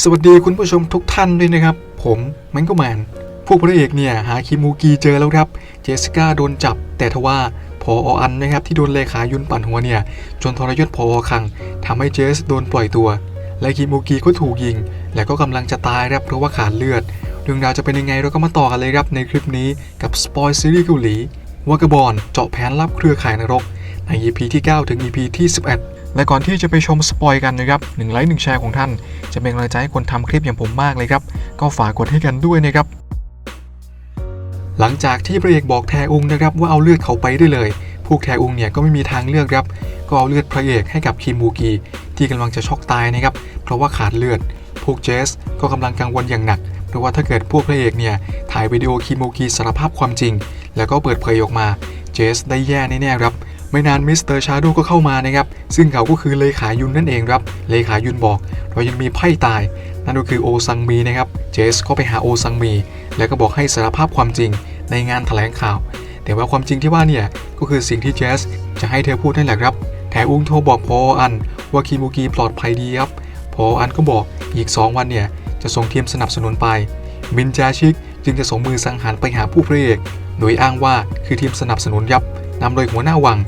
สวัสดีคุณผู้ชมทุกท่านด้วยนะครับ ผมแมงก็แมนพวกพระเอกเนี่ยหาคิมูกีเจอแล้วครับ เจสสิก้าโดนจับ แต่ทว่าพออันนะครับที่โดนเลขายุนปั่นหัวเนี่ย จนทรยศพอคังทำให้เจสโดนปล่อยตัว และคิมูกีก็ถูกยิง และก็กำลังจะตายครับเพราะว่าขาดเลือดเรื่องราวจะเป็นยังไงเราก็มาต่อกันเลยครับในคลิปนี้กับสปอยซีรีส์เกาหลีวากาบอนเจาะแผนลับเครือข่ายนรกใน EP ที่ 9 ถึง EP ที่ 11 และก่อนที่จะไปชมสปอยกันนะครับหนึ่งไลค์หนึ่งแชร์ของท่าน จะเป็นกำลังใจให้คนทำคลิปอย่างผมมากเลยครับ ก็ฝากกดให้กันด้วยนะครับ หลังจากที่พระเอกบอกแทอุงนะครับว่าเอาเลือดเขาไปได้เลย พวกแทอุงเนี่ยก็ไม่มีทางเลือกครับ ก็เอาเลือดพระเอกให้กับคิมบูกีที่กำลังจะช็อกตายนะครับ เพราะว่าขาดเลือด พวกเจสก็กำลังกังวลอย่างหนักเพราะว่าถ้าเกิดพวกพระเอกเนี่ยถ่ายวิดีโอคิมบูกีสารภาพความจริง แล้วก็เปิดเผยออกมา เจสได้แย่แน่ๆครับ ไม่นานมิสเตอร์ชาโดก็เข้ามานะครับ ซึ่งเขาก็คือเลขายุนนั่นเองครับ เลขายุนบอก เรายังมีไพ่ตาย นั่นก็คือโอซังมีนะครับ เจสก็ไปหาโอซังมี แล้วก็บอกให้สารภาพความจริงในงานแถลงข่าว แต่ว่าความจริงที่ว่าเนี่ยก็คือสิ่งที่เจสจะให้เธอพูดนั่นแหละครับแถอุ้งโทรบอกพออันว่าคิมูกีปลอดภัยดีครับ พออันก็บอกอีก 2 วันเนี่ยจะส่งทีมสนับสนุนไป มินจาชิกจึงจะส่งมือสังหารไปหาผู้พระเอก โดยอ้างว่าคือทีมสนับสนุนยับนำโดยหัวหน้าวัง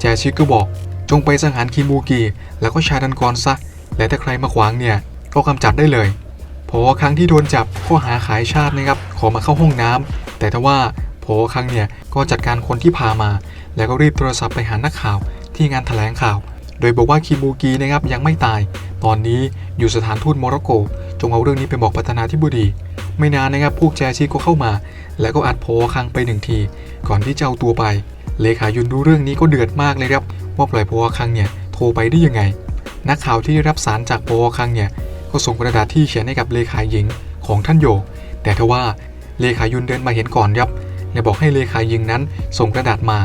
แจชิกก็บอก จงไปสังหารคิมูกีแล้วก็ชาดันกรซะ และถ้าใครมาขวางเนี่ย ก็กำจัดได้เลยพอครั้งที่โดนจับข้อหาขายชาตินะครับ ขอมาเข้าห้องน้ำแต่ทว่าพอครั้งเนี่ยก็จัดการคนที่พามา แล้วก็รีบโทรศัพท์ไปหานักข่าวที่งานแถลงข่าว โดยบอกว่าคิมูกีนะครับยังไม่ตาย ตอนนี้อยู่สถานทูตโมร็อกโก จงเอาเรื่องนี้ไปบอกประธานาธิบดี ไม่นานนะครับพวกแจชิก็เข้ามา แล้วก็อัดพอคังไปหนึ่งที ก่อนที่จะเอาตัวไป เลขายุนดูเรื่องนี้ก็เดือดมากเลยครับ ว่าปล่อยพอคังเนี่ยโทรไปได้ยังไง นักข่าวที่ได้รับสารจากพอคังเนี่ยก็ส่งกระดาษที่เขียนให้กับเลขาหญิงของท่านโย แต่ทว่าเลขายุนเดินมาเห็นก่อนครับและบอกให้เลขาหญิงนั้นส่งกระดาษมา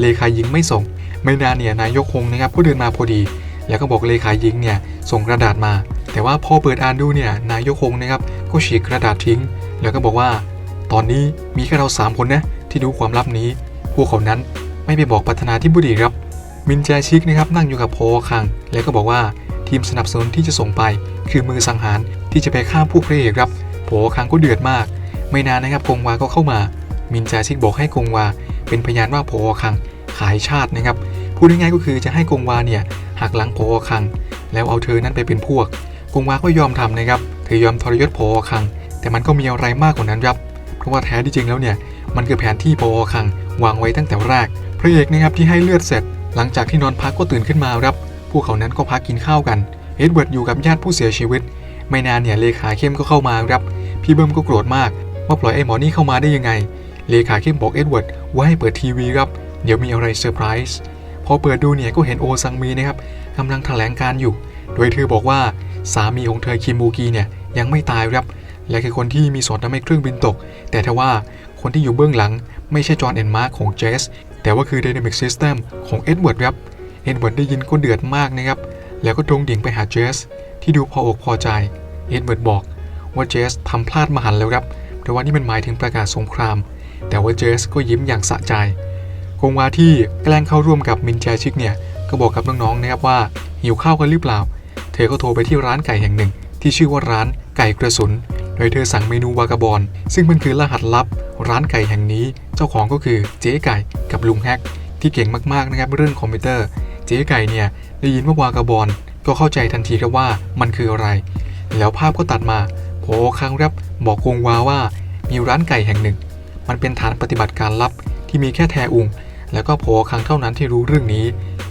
เลขาหญิงไม่ส่ง ไม่นานเนี่ยนายกคงนะครับก็เดินมาพอดี แล้วก็บอกเลขาหญิงเนี่ยส่งกระดาษมา แต่ว่าพอเปิดอ่านดูเนี่ยนายกคงนะครับก็ฉีกกระดาษทิ้ง แล้วก็บอกว่า ตอนนี้มีแค่เราสามคนนะที่รู้ความลับนี้ พวกเขานั้นไม่ไปบอกประธานาธิบดีครับ มินแจชิกนะครับนั่งอยู่กับพอคัง แล้วก็บอกว่าทีมสนับสนุนที่จะส่งไป คือมือสังหารที่จะไปฆ่าผู้พระเอกครับพอคังก็เดือดมาก ไม่นานนะครับกงวาก็เข้ามา มินแจชิกบอกให้กงวา เป็นพยานว่าพอคังขายชาตินะครับพูดง่ายๆก็คือจะให้กงวาเนี่ยหักหลังพอคัง แล้วเอาเธอนั้นไปเป็นพวกกงวาก็ยอมทำนะครับเธอยอมทรยศพอคัง แต่มันก็มีอะไรมากกว่านั้นครับเพราะว่าแท้ที่จริงแล้วเนี่ย มันคือแผนที่พอคังวางไว้ตั้งแต่แรก พระเอกนะครับที่ให้เลือดเสร็จ หลังจากที่นอนพักก็ตื่นขึ้นมาครับ พวกเขานั้นก็พักกินข้าวกัน เอ็ดเวิร์ดอยู่กับญาติผู้เสียชีวิต ไม่นานเนี่ยเลขาเข้มก็เข้ามาครับ พี่เบิ้มก็โกรธมาก ว่าปล่อยไอ้หมอนี่เข้ามาได้ยังไง เลขาเข้มบอกเอ็ดเวิร์ดว่าให้เปิดทีวีครับ เดี๋ยวมีอะไรเซอร์ไพรส์ พอเปิดดูเนี่ยก็เห็นโอซังมีนะครับกำลังแถลงการอยู่ โดยเธอบอกว่าสามีของเธอคิมบูกีเนี่ยยังไม่ตายครับและคือคนที่มีส่วนทำให้เครื่องบินตก แต่ทว่า คนที่อยู่เบื้องหลัง ไม่ใช่จอห์นแอนมาร์คของเจสแต่ว่าคือ Dynamic System ของเอ็ดเวิร์ดครับเอ็ดเวิร์ดได้ยินก็เดือดมากนะครับ แล้วก็ตรงดิ่งไปหาเจสที่ดูพออกพอใจเอ็ดเวิร์ดบอกว่าเจสทำพลาดมหันแล้วครับแต่ว่านี่มันหมายถึงประกาศสงคราม แต่ว่าเจสก็ยิ้มอย่างสะใจคงวาที่แกล้งเข้าร่วมกับมินแจชิกเนี่ยก็บอกกับน้องๆนะครับว่าหิวข้าวกันหรือเปล่า เธอก็โทรไปที่ร้านไก่แห่งหนึ่ง ที่ชื่อว่าร้านไก่กระสุน โดยเธอสั่งเมนูวากาบอลซึ่งมันคือรหัสลับ ร้านไก่แห่งนี้ เจ้าของก็คือเจ๊ไก่กับลุงแฮก ที่เก่งมากๆนะครับเรื่องคอมพิวเตอร์ เจ๊ไก่เนี่ยได้ยินว่าวากาบอลก็เข้าใจทันทีครับว่ามันคืออะไร แล้วภาพก็ตัดมาโผครั้งรับบอกกงวาว่ามีร้านไก่แห่งหนึ่ง มันเป็นฐานปฏิบัติการลับที่มีแค่แทอุงแล้วก็โผครั้งเท่านั้นที่รู้เรื่องนี้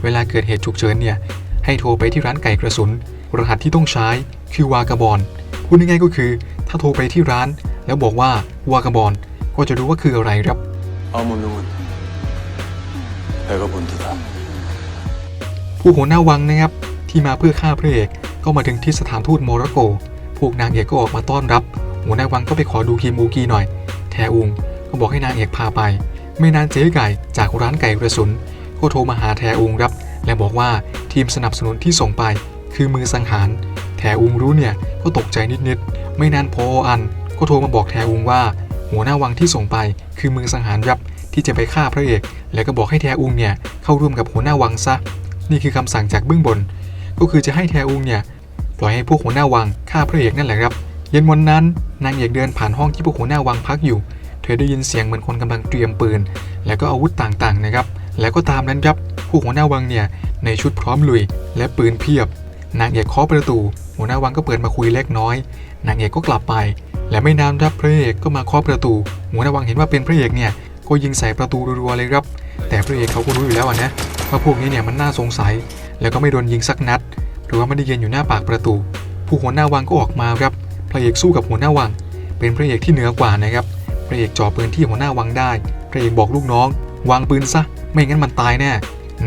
เวลาเกิดเหตุฉุกเฉินเนี่ยให้โทรไปที่ร้านไก่กระสุน รหัสที่ต้องใช้คือวากาบอลพูดง่ายๆก็คือ ถ้าโทรไปที่ร้าน แล้วบอกว่าวากาบอลก็จะรู้ว่าคืออะไรครับ ผู้หัวหน้าวังนะครับ ที่มาเพื่อฆ่าพระเอกก็มาถึงที่สถานทูตโมร็อกโก พวกนางเอกก็ออกมาต้อนรับ หัวหน้าวังก็ไปขอดูคีมูกีหน่อย แทอุงก็บอกให้นางเอกพาไป ไม่นานเจ๊ไก่จากร้านไก่กระสุนก็โทรมาหาแทอุงครับ และบอกว่าทีมสนับสนุนที่ส่งไปคือมือสังหาร แทอุงรู้เนี่ยก็ตกใจนิดๆ ไม่นานพออันก็โทรมาบอกแทอุงว่า หัวหน้าวังที่ส่งไปคือมือสังหารรับที่จะไปฆ่าพระเอก แล้วก็บอกให้แทอุงเนี่ยเข้าร่วมกับหัวหน้าวังซะ นี่คือคำสั่งจากเบื้องบน ก็คือจะให้แทอุงเนี่ยปล่อยให้พวกหัวหน้าวังฆ่าพระเอกนั่นแหละครับ เย็นวันนั้นนางเอกเดินผ่านห้องที่พวกหัวหน้าวังพักอยู่ เธอได้ยินเสียงเหมือนคนกำลังเตรียมปืน แล้วก็อาวุธต่างๆนะครับ แล้วก็ตามนั้นครับผู้หัวหน้าวังเนี่ยในชุดพร้อมลุย และปืนเพียบ นางเอกเคาะประตู หัวหน้าวังก็เปิดมาคุยเล็กน้อย นางเอกก็กลับไป และไม่นานครับพระเอกก็มาเคาะประตู หัวหน้าวังเห็นว่าเป็นพระเอกเนี่ยก็ยิงใส่ประตูรัวๆเลยครับ แต่พระเอกเขาก็รู้อยู่แล้วนะว่าพวกนี้เนี่ยมันน่าสงสัย แล้วก็ไม่โดนยิงสักนัด หรือว่าไม่ได้ยืนอยู่หน้าปากประตู ผู้หัวหน้าวังก็ออกมาครับ พระเอกสู้กับหัวหน้าวัง เป็นพระเอกที่เหนือกว่านะครับ พระเอกจ่อปืนที่หัวหน้าวังได้ พระเอกบอกลูกน้อง วางปืนซะ ไม่งั้นมันตายแน่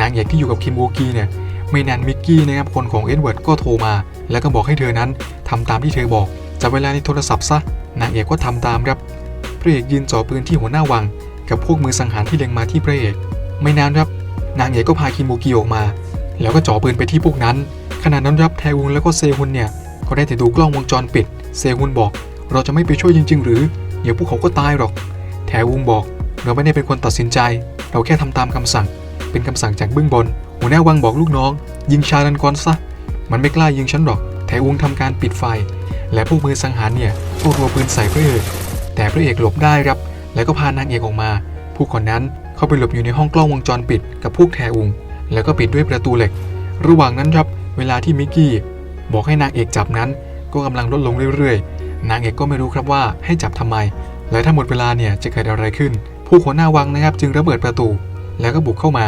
นางเอกที่อยู่กับคิมโบกีเนี่ย ไม่นานมิกกี้นะครับคนของเอ็ดเวิร์ดก็โทรมา แล้วก็บอกให้เธอนั้นทำตามที่เธอบอกจับเวลาในโทรศัพท์ซะนางเอกก็ทำตามครับพระเอกยืนจ่อปืนที่หัวหน้าวัง กับพวกมือสังหารที่เล็งมาที่พระเอก ไม่นานครับ นางเอกก็พาคิมโบกีออกมา แล้วก็จ่อปืนไปที่พวกนั้นขณะนั้นรับแทอุนแล้วก็เซฮุนเนี่ยก็ได้แต่ดูกล้องวงจรปิด เซฮุนบอก เราจะไม่ไปช่วยจริง ๆ หรือ เดี๋ยวพวกเขาก็ตายหรอก แทอุงบอก เราไม่ได้เป็นคนตัดสินใจ เราแค่ทำตามคำสั่ง เป็นคำสั่งจากเบื้องบน หัวหน้าวังบอกลูกน้อง ยิงชาลันกอนซะ มันไม่กล้ายิงฉันหรอกแทอุงทำการปิดไฟ และพวกมือสังหารเนี่ยก็รัวปืนใส่พระเอกแต่พระเอกหลบได้ครับ แล้วก็พานางเอกออกมา ผู้คนนั้นเข้าไปหลบอยู่ในห้องกล้องวงจรปิดกับพวกแทอุงแล้วก็ปิดด้วยประตูเหล็ก ระหว่างนั้นครับ เวลาที่มิกกี้บอกให้นางเอกจับนั้น ก็กำลังลดลงเรื่อยๆ นางเอกก็ไม่รู้ครับว่าให้จับทำไม และถ้าหมดเวลาเนี่ยจะเกิดอะไรขึ้น ผู้หัวหน้าวังนะครับจึงระเบิดประตู แล้วก็บุกเข้ามา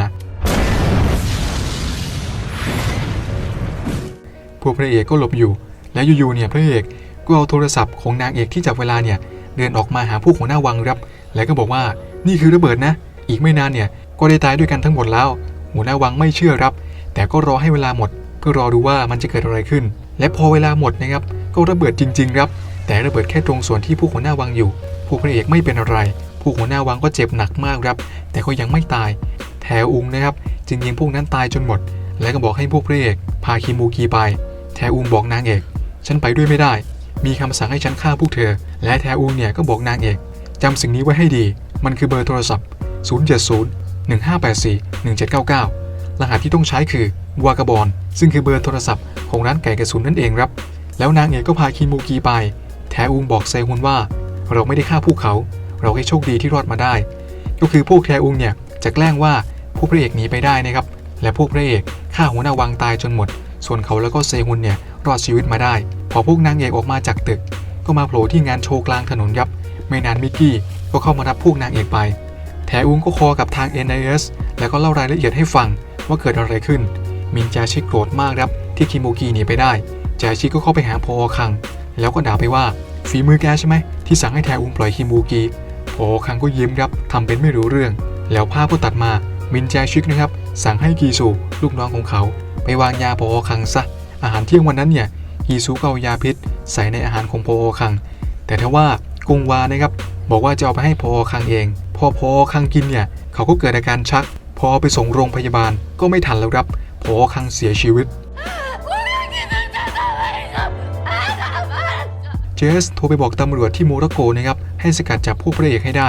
พวกพระเอกก็หลบอยู่ และอยู่ๆเนี่ยพระเอกก็เอาโทรศัพท์ของนางเอกที่จับเวลาเนี่ยเดินออกมาหาผู้หัวหน้าวังครับ แล้วก็บอกว่านี่คือระเบิดนะ อีกไม่นานเนี่ยก็ได้ตายด้วยกันทั้งหมดแล้ว หัวหน้าวังไม่เชื่อครับ แต่ก็รอให้เวลาหมด เพื่อรอดูว่ามันจะเกิดอะไรขึ้น และพอเวลาหมดนะครับก็ระเบิดจริง ๆ ครับ แต่ระเบิดแค่ตรงส่วนที่ผู้หัวหน้าวังอยู่ ผู้พระเอกไม่เป็นอะไร ผู้หัวหน้าวังก็เจ็บหนักมากครับ แต่ก็ยังไม่ตาย แถวอุงนะครับจึงยิงพวกนั้นตายจนหมด และก็บอกให้พวกพระเอกพาคิมูกีไป แถวอุงบอกนางเอก ฉันไปด้วยไม่ได้ มีคำสั่งให้ฉันฆ่าพวกเธอ และแถวอุงเนี่ยก็บอกนางเอกจำสิ่งนี้ไว้ให้ดี มันคือเบอร์โทรศัพท์ 070 1584 1799 รหัสที่ต้องใช้คือวากาบอนซึ่งคือเบอร์โทรศัพท์ของร้านไก่กระสุนนั่นเองครับ แล้วนางเอกก็พาคิมูกีไป แทอุงบอกเซฮุนว่า เราไม่ได้ฆ่าพวกเขา เราแค่โชคดีที่รอดมาได้ ก็คือพวกแทอุงเนี่ยจะแกล้งว่าพวกพระเอกหนีไปได้นะครับและพวกพระเอกฆ่าหัวหน้าวังตายจนหมด ส่วนเขาแล้วก็เซฮุนเนี่ยรอดชีวิตมาได้ พอพวกนางเอกออกมาจากตึก ก็มาโผล่ที่งานโชว์กลางถนนยับ ไม่นานมิกกี้ก็เข้ามารับพวกนางเอกไป แทอุงก็คอกับทาง NIS แล้วก็เล่ารายละเอียดให้ฟังว่าเกิดอะไรขึ้น มินจาชิโกรธมากครับที่คิโมกีหนีไปได้จาชิก็เข้าไปหาพอคัง แล้วก็ด่าไปว่าฝีมือแกใช่ไหมที่สั่งให้แทอุงปล่อยคิโมกี พอคังก็ยิ้มครับทำเป็นไม่รู้เรื่อง แล้วภาพก็ตัดมามินแจชิกนะครับ สั่งให้กีซูลูกน้องของเขา ไปวางยาพอคังซะ อาหารเที่ยงวันนั้นเนี่ยกีซูก็เอายาพิษ ใส่ในอาหารของพอคัง แต่ถ้าว่ากงวานะครับบอกว่าจะเอาไปให้พอคังเอง พอพอคังกินเนี่ยเขาก็เกิดอาการชัก พอไปส่งโรงพยาบาลก็ไม่ทันแล้วครับพอคังเสียชีวิตเจสโทรไปบอกตำรวจที่โมร็อกโกนะครับ ให้สกัดจับพวกพระเอกให้ได้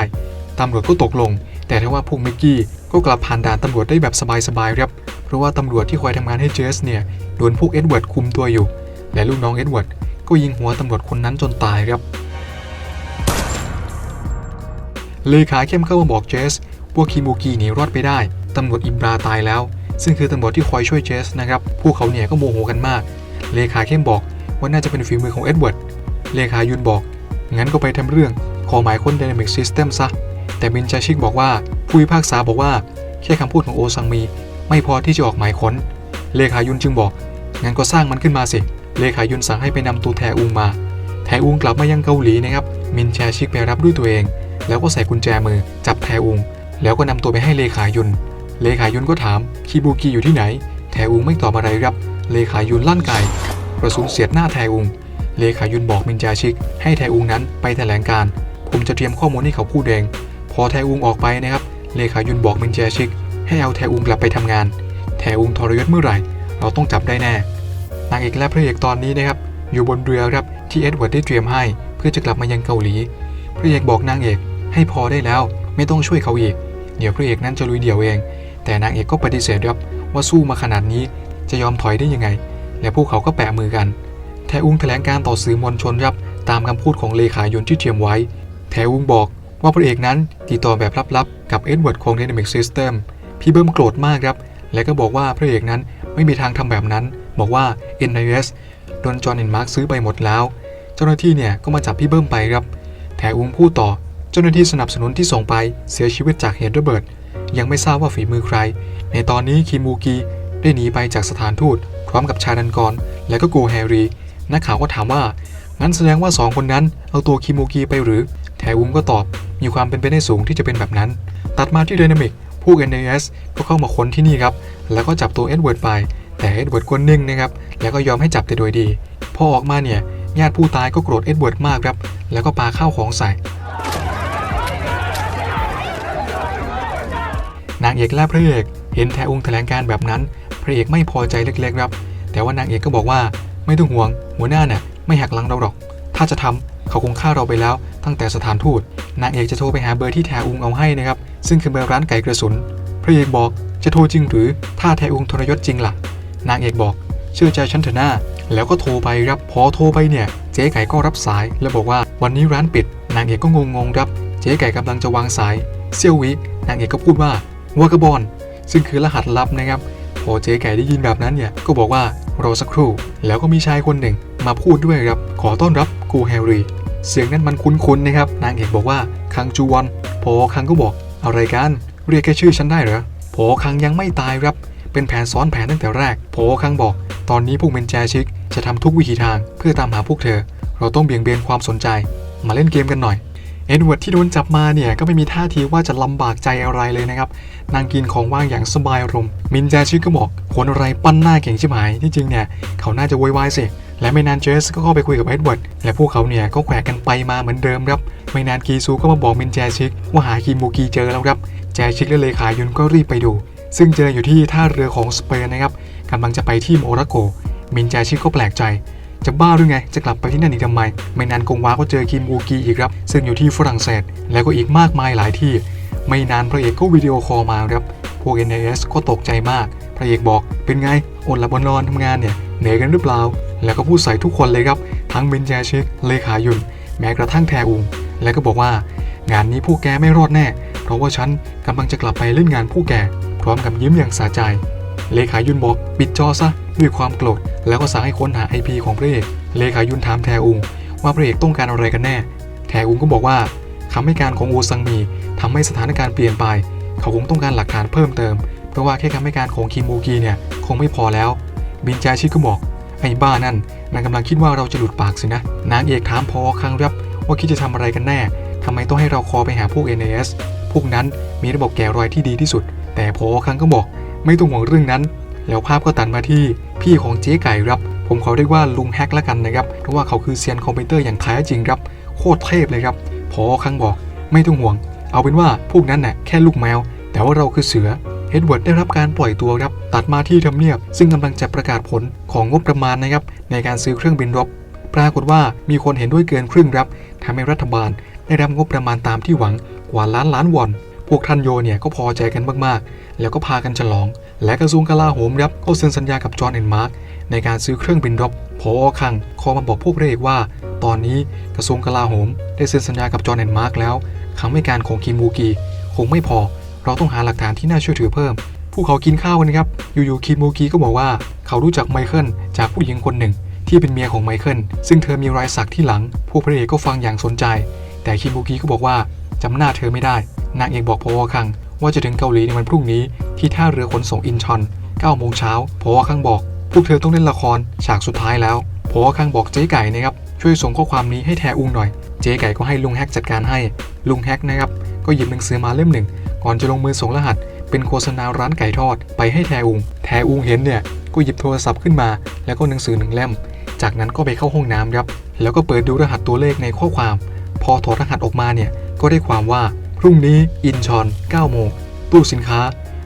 ตำรวจก็ตกลง แต่ถ้าว่าพวกมิกกี้ก็กลับผ่านด่านตำรวจได้แบบสบายๆครับ เพราะว่าตำรวจที่คอยทำงานให้เจสเนี่ยโดนพวกเอ็ดเวิร์ดคุมตัวอยู่ และลูกน้องเอ็ดเวิร์ดก็ยิงหัวตำรวจคนนั้นจนตายครับ เลขาเข้มเข้ามาบอกเจสพวกคิมูกีหนีรอดไปได้ ตำรวจอิมราตายแล้ว ซึ่งคือตำรวจที่คอยช่วยเจสนะครับ พวกเขาเนี่ยก็โมโหกันมาก เลขาเข้มบอกว่าน่าจะเป็นฝีมือของเอ็ดเวิร์ด เลขายุนบอก งั้นก็ไปทำเรื่อง ขอหมายค้น Dynamic System ซะ แต่มินจาชิกบอกว่าผู้พิพากษาบอกว่า แค่คำพูดของโอซังมี ไม่พอที่จะออกหมายค้น เลขายุนจึงบอก งั้นก็สร้างมันขึ้นมาสิ เลขายุนสั่งให้ไปนำตัวแทอุงมา แทอุงกลับมายังเกาหลีนะครับ มินจาชิกไปรับด้วยตัวเอง แล้วก็ใส่กุญแจมือ จับแทอุง แล้วก็นำตัวไปให้เลขายุน เลขายุนก็ถามคิบูกิอยู่ที่ไหน แทอุงไม่ตอบอะไรครับ เลขายุนลั่นไกกระสุนเสียดหน้าแทอุง เลขายุนบอกมินจาชิก ให้แทอุงนั้นไปแถลงการ ผมจะเตรียมข้อมูลให้เขาพูดเอง พอแทอุงออกไปนะครับ เลขายุนบอกมินจชิก ให้เอาแทอุงกลับไปทำงาน แทอุงทรยศเมื่อไหร่ เราต้องจับได้แน่ นางเอกและพระเอกตอนนี้นะครับ อยู่บนเรือครับที่เอ็ดเวิร์ดได้เตรียมให้ เพื่อจะกลับมายังเกาหลี พระเอกบอกนางเอกให้พอได้แล้ว ไม่ต้องช่วยเขาอีก เดี๋ยวพระเอกนั้นจะลุยเดี่ยวเอง แต่นางเอกก็ปฏิเสธครับว่าสู้มาขนาดนี้จะยอมถอยได้ยังไง และพวกเขาก็แปะมือกัน แทอุงแถลงการต่อสื่อมวลชนครับตามคำพูดของเลขายนที่เตรียมไว้ แทอุงบอกว่าพระเอกนั้นติดต่อแบบลับๆ กับเอ็ดเวิร์ดของ Dynamic System พี่เบิ้มโกรธมากครับ และก็บอกว่าพระเอกนั้นไม่มีทางทำแบบนั้น บอกว่า NIS โดนจอห์นเอ็นมาร์กซื้อไปหมดแล้ว เจ้าหน้าที่เนี่ยก็มาจับพี่เบิ้มไปครับ แถอุงพูดต่อ เจ้าหน้าที่สนับสนุนที่ส่งไปเสียชีวิตจากเหตุระเบิด ยังไม่ทราบว่าฝีมือใคร ในตอนนี้คิมูกีได้หนีไปจากสถานทูตพร้อมกับชาดันกร และก็โกแฮรีนักข่าวก็ถามว่างั้นแสดงว่าสองคนนั้นเอาตัวคิมูกีไปหรือ แถวุ้มก็ตอบมีความเป็นไปได้สูงที่จะเป็นแบบนั้น ตัดมาที่ Dynamic ผู้ NAS ก็เข้ามาค้นที่นี่ครับ แล้วก็จับตัวเอ็ดเวิร์ดไป แต่เอ็ดเวิร์ดก็นิ่งนะครับ แล้วก็ยอมให้จับแต่โดยดี พอออกมาเนี่ย ญาติผู้ตายก็โกรธเอ็ดเวิร์ดมากครับ แล้วก็ปาข้าวของใส่ นางเอกและพระเอกเห็นแทอุงแถลงการแบบนั้น พระเอกไม่พอใจเล็กๆครับ แต่ว่านางเอกก็บอกว่าไม่ต้องห่วง หัวหน้าเนี่ยไม่หักหลังเราหรอก ถ้าจะทำ เขาคงฆ่าเราไปแล้วตั้งแต่สถานทูต นางเอกจะโทรไปหาเบอร์ที่แทอุงเอาให้นะครับ ซึ่งคือเบอร์ร้านไก่กระสุน พระเอกบอกจะโทรจริงหรือถ้าแทอุงทรยศจริงล่ะ นางเอกบอก เชื่อใจฉันเถอะหน้า แล้วก็โทรไปครับ พอโทรไปเนี่ย เจ๊ไก่ก็รับสาย แล้วบอกว่าวันนี้ร้านปิด นางเอกก็งงๆครับ เจ๊ไก่กำลังจะวางสาย เซี่ยววินางเอกก็พูดว่าวากาบอน ซึ่งคือรหัสลับนะครับพอเจ๊ไก่ได้ยินแบบนั้นเนี่ยก็บอกว่ารอสักครู่ แล้วก็มีชายคนหนึ่งมาพูดด้วยครับ ขอต้อนรับูแฮร์รี่ เสียงนั้นมันคุ้นๆนะครับ นางเอกบอกว่าคังจูวอนพอคังก็บอกอะไรกันเรียกแค่ชื่อฉันได้เหรอพอคังยังไม่ตายครับ เป็นแผนซ้อนแผนตั้งแต่แรกพอคังบอก ตอนนี้พวกเมนแจชิกจะทำทุกวิถีทางเพื่อตามหาพวกเธอ เราต้องเบี่ยงเบนความสนใจ มาเล่นเกมกันหน่อย เอ็ดเวิร์ดที่โดนจับมาเนี่ยก็ไม่มีท่าทีว่าจะลำบากใจอะไรเลยนะครับนางกินของว่างอย่างสบายอารมณ์มินแจชิก็บอกคนอะไรปั้นหน้าเก่งชิบหายที่จริงเนี่ยเขาน่าจะโวยวายสิและไม่นานเจสก็เข้าไปคุยกับเอ็ดเวิร์ดและพวกเขาเนี่ยก็แขวะกันไปมาเหมือนเดิมครับไม่นานกีซูก็มาบอกมินแจชิกว่าหาคิมูกีเจอแล้วครับแจชิกและเลขายุนก็รีบไปดู ซึ่งเจออยู่ที่ท่าเรือของสเปนนะครับกำลังจะไปที่โมร็อกโกมินแจชิกก็แปลกใจ จะบ้าหรือไง จะกลับไปที่นั่นอีกทำไม ไม่นานกงวาก็เจอคิมอูกีอีกครับ ซึ่งอยู่ที่ฝรั่งเศส แล้วก็อีกมากมายหลายที่ ไม่นานพระเอกก็วิดีโอคอลมาครับ พวก NAS ก็ตกใจมาก พระเอกบอก เป็นไง อดหลับบนนอนทำงานเนี่ย เหนื่อยกันหรือเปล่า แล้วก็พูดใส่ทุกคนเลยครับ ทั้งมินแจชิก เลขายุน แม้กระทั่งแทอุง แล้วก็บอกว่า งานนี้พวกแกไม่รอดแน่ เพราะว่าฉันกำลังจะกลับไปเล่นงานผู้แก พร้อมกับยิ้มอย่างสะใจ เลขายุนบอกปิดจอซะด้วยความโกรธแล้วก็สั่งให้ค้นหา IP ของพระเอก เลขายุนถามแทอุง ว่าพระเอกต้องการอะไรกันแน่ แทอุงก็บอกว่าคำให้การของโอซังมีทำให้สถานการณ์เปลี่ยนไป เขาคงต้องการหลักฐานเพิ่มเติม เพราะว่าแค่คำให้การของคิมูกีเนี่ยคงไม่พอแล้ว บินจาชิก็บอกไอ้บ้านั่นนางกำลังคิดว่าเราจะหลุดปากสินะ นางเอกถามพอครั้งรับว่าคิดจะทำอะไรกันแน่ทำไมต้องให้เราคอไปหาพวก NAS พวกนั้นมีระบบแกะรอยที่ดีที่สุด แต่พอครั้งก็บอก ไม่ต้องห่วงเรื่องนั้น แล้วภาพก็ตัดมาที่พี่ของเจ๊ไก่ครับ ผมเขอเรียกว่าลุงแฮกแล้วกันนะครับเพราะว่าเขาคือเซียนคอมพิวเตอร์อย่างแท้จริงครับโคตรเทพเลยครับพอครั้งบอกไม่ต้องห่วง เอาเป็นว่าพวกนั้นน่ะแค่ลูกแมว แต่ว่าเราคือเสือเอ็ดเวิร์ดได้รับการปล่อยตัวครับ ตัดมาที่ทำเนียบ ซึ่งกำลังจะประกาศผลของงบประมาณนะครับ ในการซื้อเครื่องบินรบ ปรากฏว่ามีคนเห็นด้วยเกินครึ่งครับทำให้รัฐบาลได้รับงบประมาณตามที่หวังกว่าล้านล้านวอน พวกท่านโยเนี่ยก็พอใจกันมากๆ แล้วก็พากันฉลอง และกระทรวงกลาโหมครับก็เซ็นสัญญากับจอห์นแอนด์มาร์กในการซื้อเครื่องบินรบพอคังขอมาบอกพวกพระเอกว่า ตอนนี้กระทรวงกลาโหม ได้เซ็นสัญญากับจอห์นแอนด์มาร์กแล้วคำให้การของคิมูกีคงไม่พอ เราต้องหาหลักฐานที่น่าเชื่อถือเพิ่ม พวกเขากินข้าวกันครับ อยู่ๆคิมูกีก็บอกว่า เขารู้จักไมเคิลจากผู้หญิงคนหนึ่ง ที่เป็นเมียของไมเคิลซึ่งเธอมีรอยสักที่หลัง พวกพระเอกก็ฟังอย่างสนใจ แต่คิมูกีก็บอกว่าจำหน้าเธอไม่ได้ นางเอกบอกพอคัง ว่าจะถึงเกาหลีในวันพรุ่งนี้ที่ท่าเรือขนส่งอินชอน9โมงเช้าพอคังบอก พวกเธอต้องเล่นละครฉากสุดท้ายแล้วพอคังบอกเจ๊ไก่นะครับช่วยส่งข้อความนี้ให้แทอุงหน่อย เจ๊ไก่ก็ให้ลุงแฮกจัดการให้ ลุงแฮกนะครับก็หยิบหนังสือมาเล่มหนึ่ง ก่อนจะลงมือส่งรหัส เป็นโฆษณาร้านไก่ทอดไปให้แทอุง แทอุงเห็นเนี่ยก็หยิบโทรศัพท์ขึ้นมา แล้วก็หนังสือหนึ่งเล่ม จากนั้นก็ไปเข้าห้องน้ำครับแล้วก็เปิดดูรหัสตัวเลขในข้อความ พอถอดรหัสออกมาเนี่ยก็ได้ความว่า พรุ่งนี้อินชอน 9 โมง ตู้สินค้า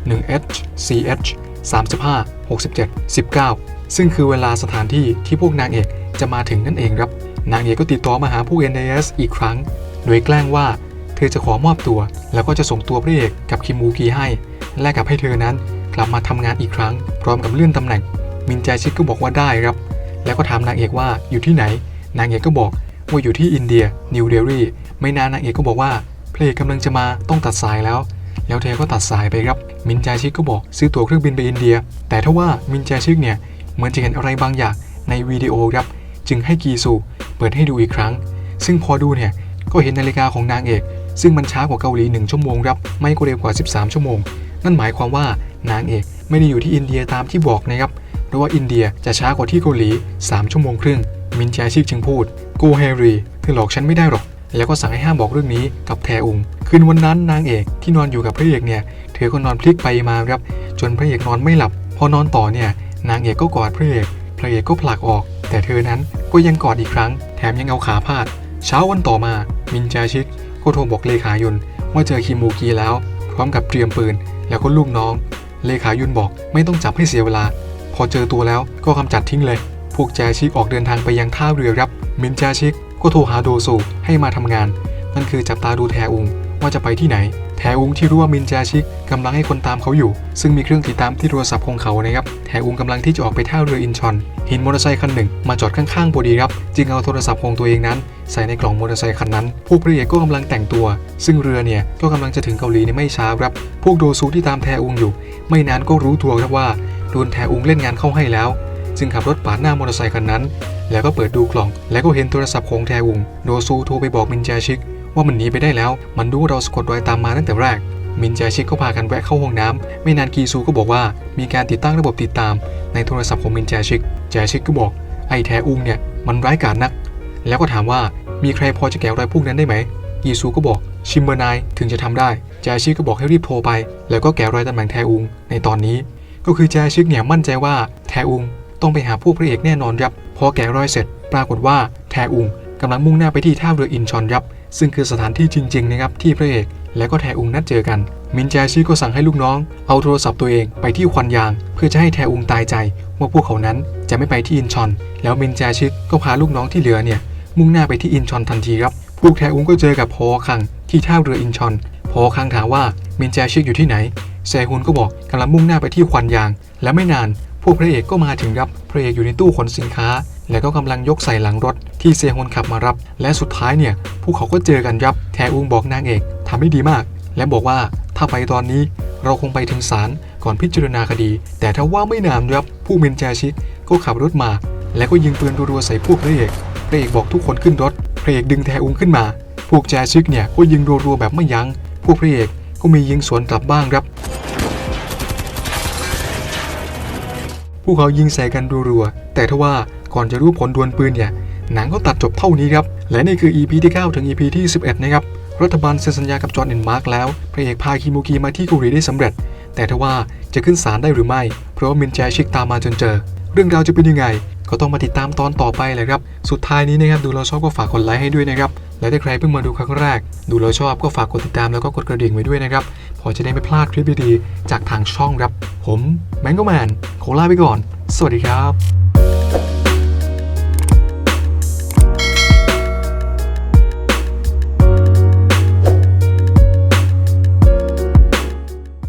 1H CH 35 67 19 ซึ่งคือเวลาสถานที่ที่พวกนางเอกจะมาถึงนั่นเองครับ นางเอกก็ติดต่อมาหาผู้ NAS อีกครั้ง โดยแกล้งว่าเธอจะขอมอบตัว แล้วก็จะส่งตัวพระเอกกับคิมูกีให้ แลกกับให้เธอนั้นกลับมาทำงานอีกครั้ง พร้อมกับเลื่อนตำแหน่ง มินแจชิกก็บอกว่าได้ครับ แล้วก็ถามนางเอกว่าอยู่ที่ไหน นางเอกก็บอกว่าอยู่ที่อินเดียนิวเดลีไม่นานนางเอกก็บอกว่า ระเอกกำลังจะมาต้องตัดสายแล้ว แล้วเธอก็ตัดสายไปครับ มินจาชิกก็บอกซื้อตั๋วเครื่องบินไปอินเดีย แต่ถ้าว่ามินจาชิกเนี่ยเหมือนจะเห็นอะไรบางอย่างในวิดีโอครับ จึงให้กีซูเปิดให้ดูอีกครั้ง ซึ่งพอดูเนี่ยก็เห็นนาฬิกาของนางเอก ซึ่งมันช้ากว่าเกาหลี 1 ชั่วโมงครับ ไม่ก็เร็วกว่า 13 ชั่วโมง นั่นหมายความว่านางเอกไม่ได้อยู่ที่อินเดียตามที่บอกนะครับ เพราะว่าอินเดียจะช้ากว่าที่เกาหลี 3 ชั่วโมงครึ่ง มินจาชิกจึงพูดโกแฮรีเธอหลอกฉันไม่ได้หรอก แล้วก็สั่งให้ห้ามบอกเรื่องนี้กับแทอุงคืนวันนั้นนางเอกที่นอนอยู่กับพระเอกเนี่ยเธอก็นอนพลิกไปมาครับจนพระเอกนอนไม่หลับ พอนอนต่อเนี่ยนางเอกก็กอดพระเอกพระเอกก็ผลักออก แต่เธอนั้นก็ยังกอดอีกครั้ง แถมยังเอาขาพาด เช้าวันต่อมา มินจาชิกก็โทรบอกเลขายุนว่าเจอคิมูกีแล้ว พร้อมกับเตรียมปืน แล้วก็ลูกน้อง เลขายุนบอกไม่ต้องจับให้เสียเวลา พอเจอตัวแล้วก็กำจัดทิ้งเลย พวกแจชิกออกเดินทางไปยังท่าเรือครับ มินจาชิก ก็โทรหาโดโซให้มาทำงาน นั่นคือจับตาดูแทอุงว่าจะไปที่ไหน แทอุงที่รู้ว่ามินจาชิกกำลังให้คนตามเขาอยู่ ซึ่งมีเครื่องติดตามที่โทรศัพท์ของเขานะครับ แทอุงกำลังที่จะออกไปท่าเรืออินชอน เห็นมอเตอร์ไซค์คันหนึ่งมาจอดข้างๆพอดีครับ จึงเอาโทรศัพท์ของตัวเองนั้น ใส่ในกล่องมอเตอร์ไซค์คันนั้น พวกพระเอกก็กำลังแต่งตัว ซึ่งเรือเนี่ยก็กำลังจะถึงเกาหลีในไม่ช้าครับ พวกโดซูที่ตามแทอุงอยู่ ไม่นานก็รู้ตัวครับว่าโดนแทอุงเล่นงานเข้าให้แล้ว จึงขับรถปาดหน้ามอเตอร์ไซค์คันนั้น แล้วก็เปิดดูกล่อง แล้วก็เห็นโทรศัพท์ของแทอุงโดซูโทรไปบอกมินจาชิก ว่ามันหนีไปได้แล้ว มันรู้ว่าเราสะกดรอยตามมาตั้งแต่แรก มินจาชิกก็พากันแวะเข้าห้องน้ำไม่นานกีซูก็บอกว่ามีการติดตั้งระบบติดตาม ในโทรศัพท์ของมินจาชิก แจชิกก็บอกไอ้แทอุงเนี่ยมันร้ายกาจนัก แล้วก็ถามว่ามีใครพอจะแกะรอยพวกนั้นได้ไหมกีซูก็บอกชิมเบอร์นายถึงจะทำได้แจชิกก็บอกให้รีบโทรไป แล้วก็แกะรอยตำแหน่งแทอุงในตอนนี้ ก็คือแจชิกเนี่ยมั่นใจว่าแทอุง ต้องไปหาพวกพระเอกแน่นอนครับพอแกะรอยเสร็จ ปรากฏว่าแทอุงกำลังมุ่งหน้าไปที่ท่าเรืออินชอนครับซึ่งคือสถานที่จริงๆนะครับที่พระเอก และก็แทอุงนัดเจอกัน มินแจชิก็สั่งให้ลูกน้อง เอาโทรศัพท์ตัวเองไปที่ควันยาง เพื่อจะให้แทอุงตายใจว่าพวกเขานั้นจะไม่ไปที่อินชอน แล้วมินแจชิกก็พาลูกน้องที่เหลือเนี่ยมุ่งหน้าไปที่อินชอนทันทีครับพวกแทอุงก็เจอกับพอคังที่ท่าเรืออินชอน พอคังถามว่ามินแจชิกอยู่ที่ไหนแซฮุนก็บอกกำลังมุ่งหน้าไปที่ควันยาง และไม่นาน วกพระเอกก็มาถึงครับพระเอกอยู่ในตู้ขนสินค้า แล้วก็กำลังยกใส่หลังรถที่เซฮุนขับมารับ และสุดท้ายเนี่ยพวกเขาก็เจอกันครับแทอุงบอกนางเอกทำได้ดีมาก และบอกว่าถ้าไปตอนนี้เราคงไปถึงศาลก่อนพิจารณาคดี แต่ถ้าว่าไม่นานครับผู้มินแจชิกก็ขับรถมา แล้วก็ยิงปืนรัวๆใส่พวกพระเอกพระเอกบอกทุกคนขึ้นรถพระเอกดึงแทอุงขึ้นมา พวกแจชิกเนี่ยก็ยิงรัวๆแบบไม่ยัง้งพวกพระเอกก็มียิงสวนกลับบ้างครับ วกเขายิงใส่กันรัวๆแต่ทว่าก่อนจะรู้ผลดวลปืนเนี่ยหนังก็ตัดจบเท่านี้ครับ และนี่คือ EP ที่ 9 ถึง EP ที่ 11 นะครับ รัฐบาลเซ็นสัญญากับจอห์นเอ็นมาร์กแล้ว พระเอกพาคิมูกีมาที่เกาหลีได้สำเร็จ แต่ทว่าจะขึ้นศาลได้หรือไม่ เพราะว่ามินแจชิกตามมาจนเจอ เรื่องราวจะเป็นยังไง ก็ต้องมาติดตามตอนต่อไปเลยครับ สุดท้ายนี้นะครับดูเราชอบก็ฝากกดไลค์ให้ด้วยนะครับและถ้าใครเพิ่งมาดูครั้งแรก ดูเราชอบก็ฝากกดติดตามแล้วก็กดกระดิ่งไว้ด้วยนะครับพอจะได้ไม่พลาดคลิปดีๆจากทางช่องครับ ผมแมงโกแมนขอลาไปก่อน สวัสดีครับ